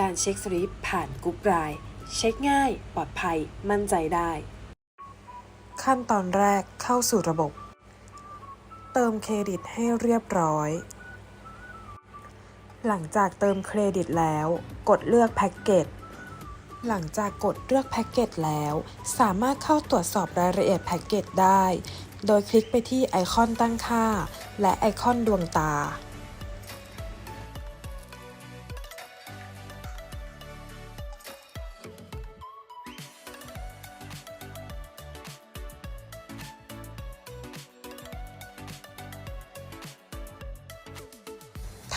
การเช็คสลิปผ่านกรุ๊ปไลน์เช็คง่าย ปลอดภัย มั่นใจได้ ขั้นตอนแรกเข้าสู่ระบบ เติมเครดิตให้เรียบร้อย หลังจากเติมเครดิตแล้ว กดเลือกแพ็กเกจหลังจากกดเลือกแพ็กเกจแล้ว สามารถเข้าตรวจสอบรายละเอียดแพ็กเกจได้ โดยคลิกไปที่ไอคอนตั้งค่า และไอคอนดวงตา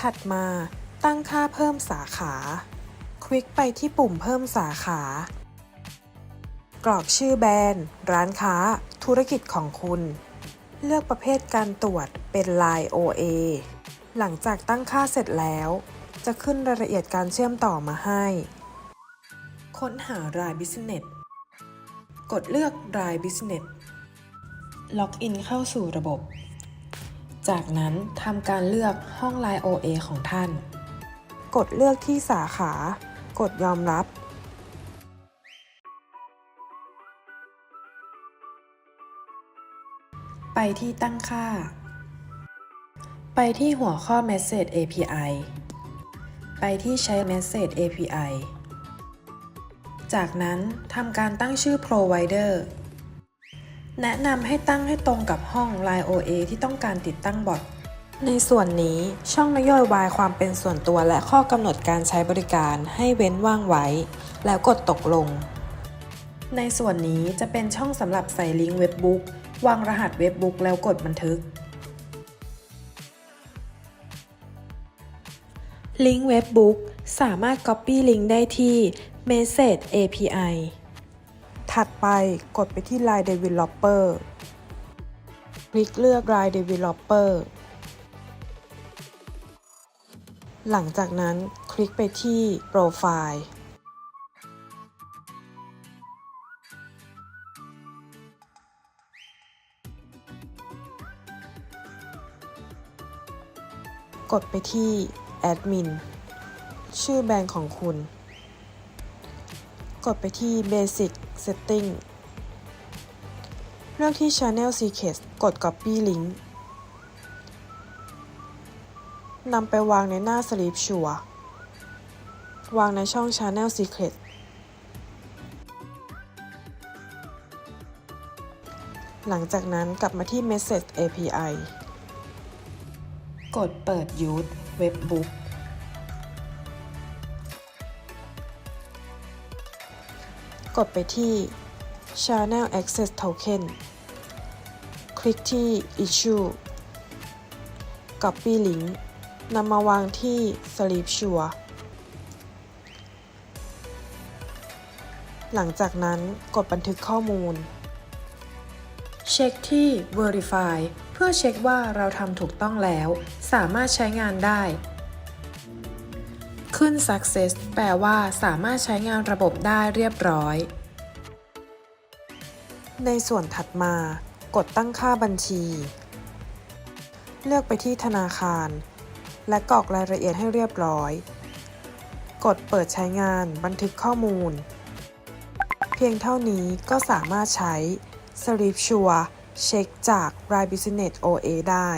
ถัดมา ตั้งค่าเพิ่มสาขา คลิกไปที่ปุ่มเพิ่มสาขา กรอกชื่อแบรนด์ ร้านค้า ธุรกิจของคุณ เลือกประเภทการตรวจเป็น Line OA หลังจากตั้งค่าเสร็จแล้ว จะขึ้นรายละเอียดการเชื่อมต่อมาให้ ค้นหาราย Business กดเลือกราย Business ล็อกอินเข้าสู่ระบบ จากนั้นทำการเลือกห้อง Line OA ของท่าน กดเลือกที่สาขา กดยอมรับ ไปที่ตั้งค่า ไปที่หัวข้อ Message API ไปที่ใช้ Message API จากนั้นทำการตั้งชื่อ Provider แนะนำให้ตั้งให้ตรงกับห้อง Line OA ที่ต้องการติดตั้งบอทในส่วนนี้ช่องนโยบายความเป็นส่วนตัวและข้อกำหนดการใช้บริการให้เว้นว่างไว้ แล้วกดตกลง ในส่วนนี้จะเป็นช่องสำหรับใส่ลิงก์เว็บบุ๊กวางรหัสเว็บบุ๊กแล้วกดบันทึก ลิงก์เว็บบุ๊กสามารถ Copy ลิงก์ได้ที่ Message API ถัดไปกดไปที่ Line Developer คลิกเลือก Line Developer หลังจากนั้นคลิกไปที่ Profile กดไปที่ Admin ชื่อแบรนด์ของคุณ กดไปที่ Basic Setting เลือกที่ Channel Secret กด Copy Link นำไปวางในหน้า Sleep Sure วางในช่อง Channel Secret หลังจากนั้นกลับมาที่ Message API กดเปิด Use Webbook กดไปที่ Channel Access Token คลิกที่ Issue Copy Link นำมาวางที่ Sleep Sure หลังจากนั้นกดบันทึกข้อมูล เช็คที่ Verify เพื่อเช็คว่าเราทำถูกต้องแล้ว สามารถใช้งานได้ ขึ้น Success แปลว่าสามารถใช้งานระบบได้เรียบร้อย ในส่วนถัดมา กดตั้งค่าบัญชี เลือกไปที่ธนาคาร และกรอกรายละเอียดให้เรียบร้อย กดเปิดใช้งานบันทึกข้อมูล เพียงเท่านี้ก็สามารถใช้ Sleep Sure เช็คจาก r i Business OA ได้